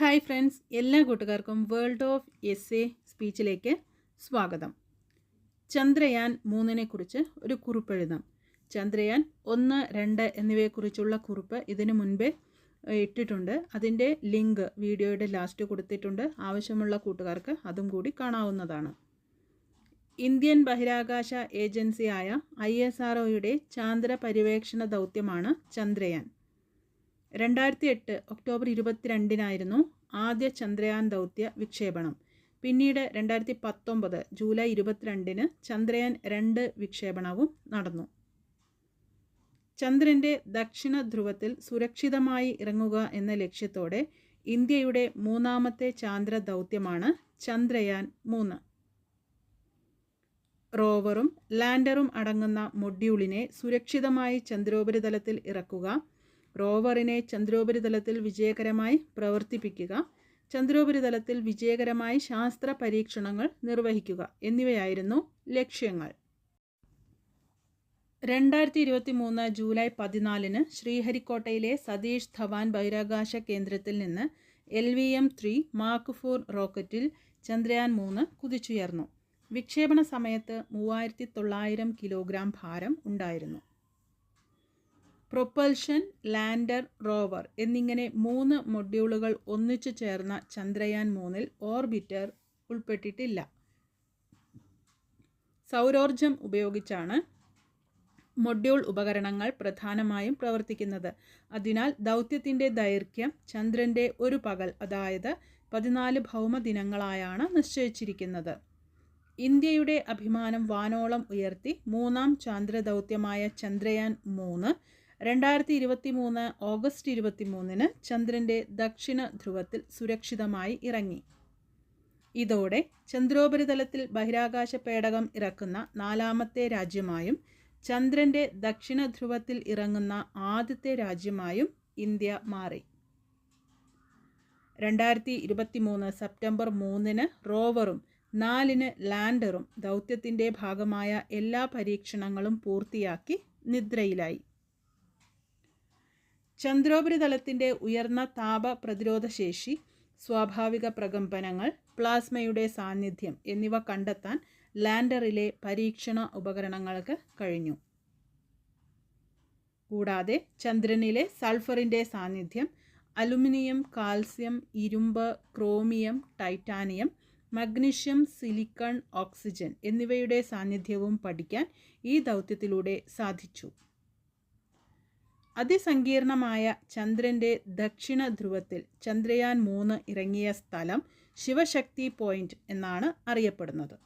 Hi friends എല്ലാ കൂട്ടുകാർക്കും world of S A സ്പീച്ചിലേക്ക് സ്വാഗതം. ചന്ദ്രയാൻ മൂന്നിനെക്കുറിച്ച് ഒരു കുറിപ്പ് എഴുതാം. ചന്ദ്രയാൻ ഒന്ന് രണ്ട് എന്നിവയെക്കുറിച്ചുള്ള കുറിപ്പ് ഇതിനു മുൻപേ ഇട്ടിട്ടുണ്ട്. അതിന്റെ ലിങ്ക് വീഡിയോയുടെ ലാസ്റ്റ് കൊടുത്തിട്ടുണ്ട്. ആവശ്യമുള്ള കൂട്ടുകാർക്ക് അതും കൂടി കാണാവുന്നതാണ്. ഇന്ത്യൻ ബഹിരാകാശ ഏജൻസിയായ ഐ എസ് ആർ ചാന്ദ്ര പര്യവേക്ഷണ ദൗത്യമാണ് ചന്ദ്രയാൻ. രണ്ടായിരത്തി എട്ട് ഒക്ടോബർ ഇരുപത്തിരണ്ടിനായിരുന്നു ആദ്യ ചന്ദ്രയാൻ ദൗത്യ വിക്ഷേപണം. പിന്നീട് രണ്ടായിരത്തി പത്തൊമ്പത് ജൂലൈ ഇരുപത്തിരണ്ടിന് ചന്ദ്രയാൻ രണ്ട് വിക്ഷേപണവും നടന്നു. ചന്ദ്രന്റെ ദക്ഷിണ ധ്രുവത്തിൽ സുരക്ഷിതമായി ഇറങ്ങുക എന്ന ലക്ഷ്യത്തോടെ ഇന്ത്യയുടെ മൂന്നാമത്തെ ചാന്ദ്ര ദൗത്യമാണ് ചന്ദ്രയാൻ മൂന്ന്. റോവറും ലാൻഡറും അടങ്ങുന്ന മൊഡ്യൂളിനെ സുരക്ഷിതമായി ചന്ദ്രോപരിതലത്തിൽ ഇറക്കുക റോവറിനെ ചന്ദ്രോപരിതലത്തിൽ വിജയകരമായി പ്രവർത്തിപ്പിക്കുക ചന്ദ്രോപരിതലത്തിൽ വിജയകരമായി ശാസ്ത്ര പരീക്ഷണങ്ങൾ നിർവഹിക്കുക എന്നിവയായിരുന്നു ലക്ഷ്യങ്ങൾ. രണ്ടായിരത്തി ഇരുപത്തി മൂന്ന് ജൂലൈ പതിനാലിന് ശ്രീഹരിക്കോട്ടയിലെ സതീഷ് ധവാൻ ബഹിരാകാശ കേന്ദ്രത്തിൽ നിന്ന് L V M three mark four റോക്കറ്റിൽ Chandrayaan മൂന്ന് കുതിച്ചുയർന്നു. വിക്ഷേപണ സമയത്ത് മൂവായിരത്തി തൊള്ളായിരം കിലോഗ്രാം ഭാരം ഉണ്ടായിരുന്നു. പ്രൊപ്പൽഷൻ ലാൻഡർ റോവർ എന്നിങ്ങനെ മൂന്ന് മൊഡ്യൂളുകൾ ഒന്നിച്ചു ചേർന്ന ചന്ദ്രയാൻ മൂന്നിൽ ഓർബിറ്റർ ഉൾപ്പെട്ടിട്ടില്ല. സൗരോർജം ഉപയോഗിച്ചാണ് മൊഡ്യൂൾ ഉപകരണങ്ങൾ പ്രധാനമായും പ്രവർത്തിക്കുന്നത്. അതിനാൽ ദൗത്യത്തിന്റെ ദൈർഘ്യം ചന്ദ്രന്റെ ഒരു പകൽ അതായത് പതിനാല് ഭൗമദിനങ്ങളായാണ് നിശ്ചയിച്ചിരിക്കുന്നത്. ഇന്ത്യയുടെ അഭിമാനം വാനോളം ഉയർത്തി മൂന്നാം ചാന്ദ്രദൗത്യമായ ചന്ദ്രയാൻ മൂന്ന് രണ്ടായിരത്തി ഇരുപത്തി മൂന്ന് ഓഗസ്റ്റ് ഇരുപത്തി മൂന്നിന് ചന്ദ്രന്റെ ദക്ഷിണ ധ്രുവത്തിൽ സുരക്ഷിതമായി ഇറങ്ങി. ഇതോടെ ചന്ദ്രോപരിതലത്തിൽ ബഹിരാകാശ പേടകം ഇറക്കുന്ന നാലാമത്തെ രാജ്യമായും ചന്ദ്രന്റെ ദക്ഷിണ ധ്രുവത്തിൽ ഇറങ്ങുന്ന ആദ്യത്തെ രാജ്യമായും ഇന്ത്യ മാറി. രണ്ടായിരത്തി ഇരുപത്തി മൂന്ന് സെപ്റ്റംബർ മൂന്നിന് റോവറും നാലിന് ലാൻഡറും ദൗത്യത്തിന്റെ ഭാഗമായ എല്ലാ പരീക്ഷണങ്ങളും പൂർത്തിയാക്കി നിദ്രയിലായി. ചന്ദ്രോപരിതലത്തിന്റെ ഉയർന്ന താപ പ്രതിരോധ ശേഷി സ്വാഭാവിക പ്രകമ്പനങ്ങൾ പ്ലാസ്മയുടെ സാന്നിധ്യം എന്നിവ കണ്ടെത്താൻ ലാൻഡറിലെ പരീക്ഷണ ഉപകരണങ്ങൾക്ക് കഴിഞ്ഞു. കൂടാതെ ചന്ദ്രനിലെ സൾഫറിന്റെ സാന്നിധ്യം അലുമിനിയം കാൽസ്യം ഇരുമ്പ് chromium titanium magnesium silicon oxygen എന്നിവയുടെ സാന്നിധ്യവും പഠിക്കാൻ ഈ ദൗത്യത്തിലൂടെ സാധിച്ചു. അതിസങ്കീർണമായ ചന്ദ്രന്റെ ദക്ഷിണ ധ്രുവത്തിൽ ചന്ദ്രയാൻ മൂന്ന് ഇറങ്ങിയ സ്ഥലം ശിവശക്തി പോയിന്റ് എന്നാണ് അറിയപ്പെടുന്നത്.